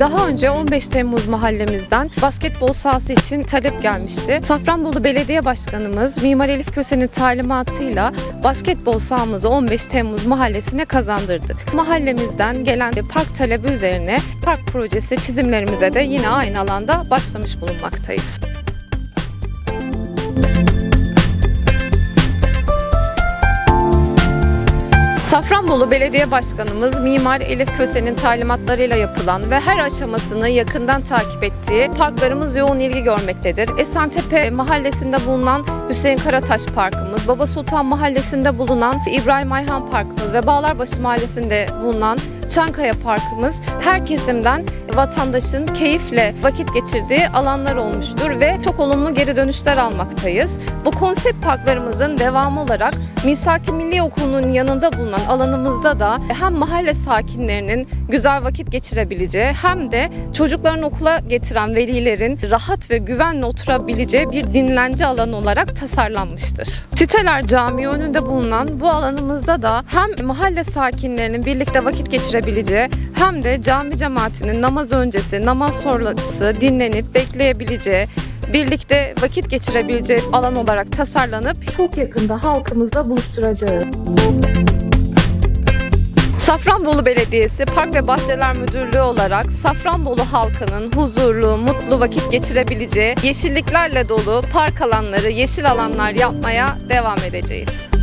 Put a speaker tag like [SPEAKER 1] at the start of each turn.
[SPEAKER 1] Daha önce 15 Temmuz mahallemizden basketbol sahası için talep gelmişti. Safranbolu Belediye Başkanımız Mimar Elif Köse'nin talimatıyla basketbol sahamızı 15 Temmuz mahallesine kazandırdık. Mahallemizden gelen park talebi üzerine park projesi çizimlerimize de yine aynı alanda başlamış bulunmaktayız. Safranbolu Belediye Başkanımız Mimar Elif Köse'nin talimatlarıyla yapılan ve her aşamasını yakından takip ettiği parklarımız yoğun ilgi görmektedir. Esentepe mahallesinde bulunan Hüseyin Karataş Parkımız, Baba Sultan Mahallesi'nde bulunan İbrahim Ayhan Parkımız ve Bağlarbaşı Mahallesi'nde bulunan Çankaya Parkımız her kesimden vatandaşın keyifle vakit geçirdiği alanlar olmuştur ve çok olumlu geri dönüşler almaktayız. Bu konsept parklarımızın devamı olarak Misaki Milli Okulu'nun yanında bulunan alanımızda da hem mahalle sakinlerinin güzel vakit geçirebileceği hem de çocuklarını okula getiren velilerin rahat ve güvenle oturabileceği bir dinlence alanı olarak tasarlanmıştır. Siteler Camii önünde bulunan bu alanımızda da hem mahalle sakinlerinin birlikte vakit geçirebileceği hem de cami cemaatinin namaz öncesi, namaz sonrası dinlenip bekleyebileceği birlikte vakit geçirebileceği alan olarak tasarlanıp çok yakında halkımızla buluşturacağız. Safranbolu Belediyesi Park ve Bahçeler Müdürlüğü olarak Safranbolu halkının huzurlu, mutlu vakit geçirebileceği yeşilliklerle dolu park alanları, yeşil alanlar yapmaya devam edeceğiz.